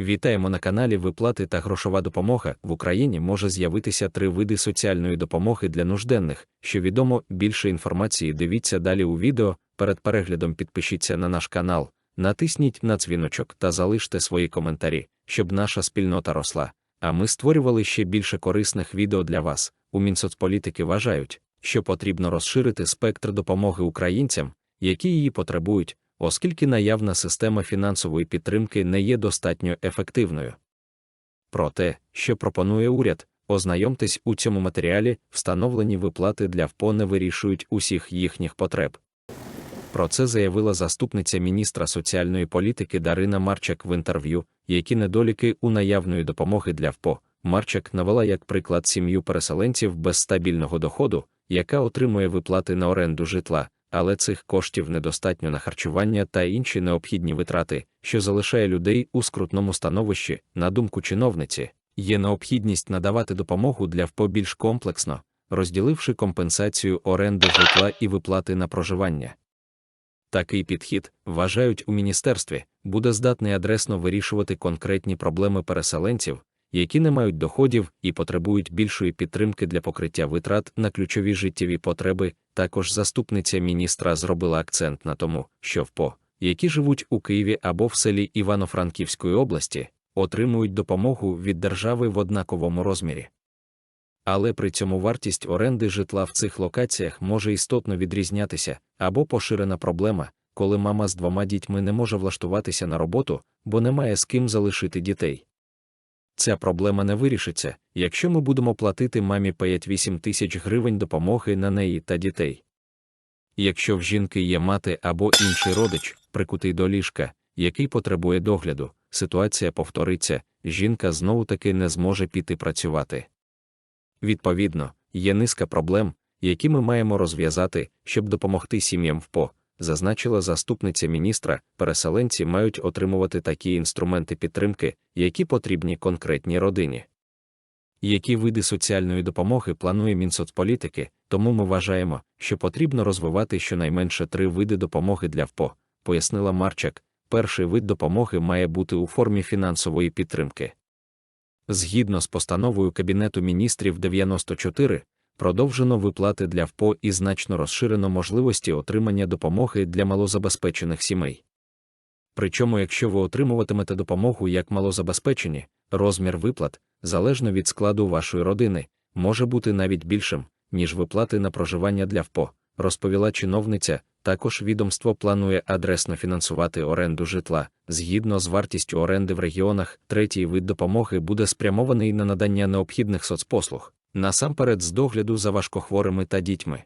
Вітаємо на каналі Виплати та грошова допомога. В Україні може з'явитися три види соціальної допомоги для нужденних. Що відомо, більше інформації дивіться далі у відео. Перед переглядом підпишіться на наш канал, натисніть на дзвіночок та залиште свої коментарі, щоб наша спільнота росла. А ми створювали ще більше корисних відео для вас. У Мінсоцполітики вважають, що потрібно розширити спектр допомоги українцям, які її потребують, оскільки наявна система фінансової підтримки не є достатньо ефективною. Про те, що пропонує уряд, ознайомтесь у цьому матеріалі, встановлені виплати для ВПО не вирішують усіх їхніх потреб. Про це заявила заступниця міністра соціальної політики Дарина Марчак в інтерв'ю, які недоліки у наявної допомоги для ВПО. Марчак навела як приклад сім'ю переселенців без стабільного доходу, яка отримує виплати на оренду житла, але цих коштів недостатньо на харчування та інші необхідні витрати, що залишає людей у скрутному становищі, на думку чиновниці, є необхідність надавати допомогу для ВПО більш комплексно, розділивши компенсацію оренди житла і виплати на проживання. Такий підхід, вважають у міністерстві, буде здатний адресно вирішувати конкретні проблеми переселенців, які не мають доходів і потребують більшої підтримки для покриття витрат на ключові життєві потреби. Також заступниця міністра зробила акцент на тому, що ВПО, які живуть у Києві або в селі Івано-Франківської області, отримують допомогу від держави в однаковому розмірі. Але при цьому вартість оренди житла в цих локаціях може істотно відрізнятися або поширена проблема, коли мама з двома дітьми не може влаштуватися на роботу, бо немає з ким залишити дітей. Ця проблема не вирішиться, якщо ми будемо платити мамі 5-8 тисяч гривень допомоги на неї та дітей. Якщо в жінки є мати або інший родич, прикутий до ліжка, який потребує догляду, ситуація повториться, жінка знову таки не зможе піти працювати. Відповідно, є низка проблем, які ми маємо розв'язати, щоб допомогти сім'ям ВПО, зазначила заступниця міністра, переселенці мають отримувати такі інструменти підтримки, які потрібні конкретній родині. Які види соціальної допомоги планує Мінсоцполітики, тому ми вважаємо, що потрібно розвивати щонайменше три види допомоги для ВПО, пояснила Марчак. Перший вид допомоги має бути у формі фінансової підтримки. Згідно з постановою Кабінету міністрів 94, продовжено виплати для ВПО і значно розширено можливості отримання допомоги для малозабезпечених сімей. Причому, якщо ви отримуватимете допомогу як малозабезпечені, розмір виплат, залежно від складу вашої родини, може бути навіть більшим, ніж виплати на проживання для ВПО, розповіла чиновниця. Також відомство планує адресно фінансувати оренду житла. Згідно з вартістю оренди в регіонах, третій вид допомоги буде спрямований на надання необхідних соцпослуг, насамперед з догляду за важкохворими та дітьми.